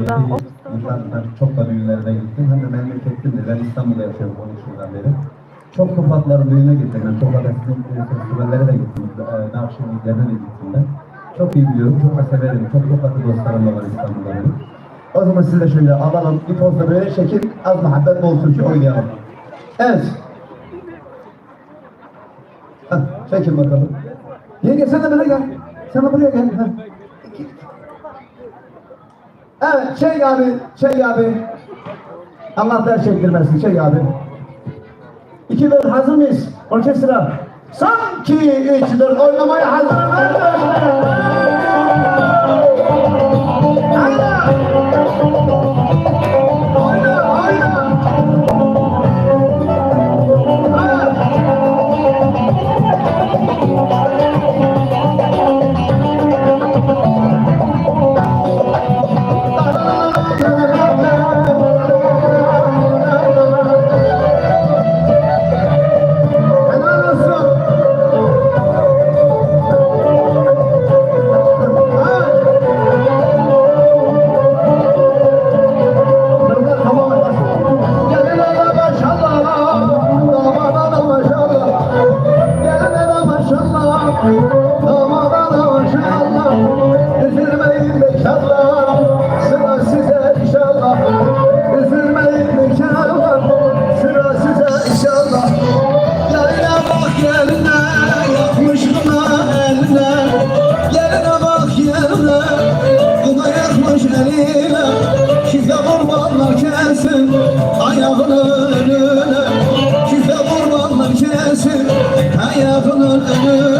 Ben İnsanlar çok da düğünlerine gittim. Hem de memleketimdir. Ben İstanbul'da yaşıyorum 13 yıldan beri. Çok Tokatların düğüne gittim. Ben Tokat Eskişehir festivallere de gittim. E, Nakşibendilerine de gittim ben. Çok iyi biliyorum. Çok da severim. Çok Tokatlı dostlarım da var İstanbul'da benim. O zaman siz de şöyle alalım. Bir pozda böyle şekil az muhabbet bol türkü oynayalım. Evet. Heh, çekin bakalım. Yenge sen de böyle gel. Sen de buraya gel. Heh. Evet, çek abi, çek abi. Allah der çektirmesin, çek abi. İki dört hazır mıyız? Orkestra. Sanki üç dört oynamaya hazır Oyna, kesin, ayağının önüne. Kize kurbanlar kesin, ayağının önüne.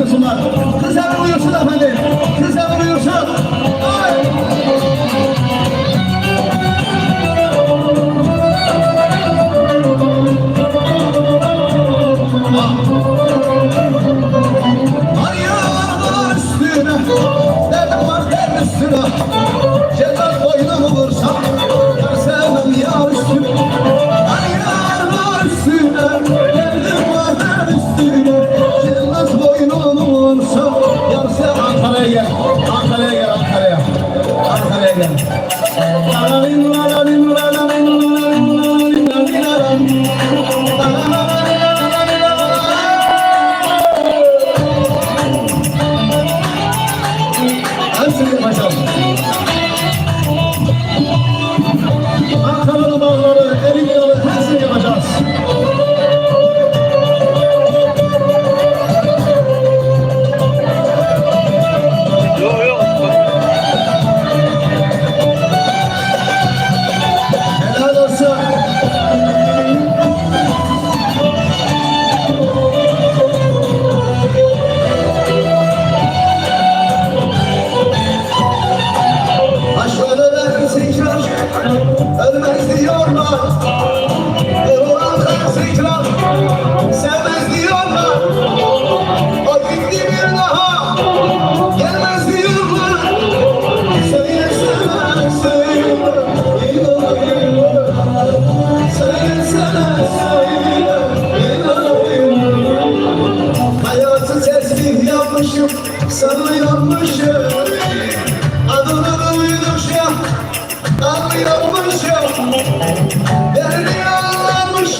Abençoado. Nos. Elif yapmışım, sana yanmışım Adını duydum şey, kanlı yanmışım Derdi yanmış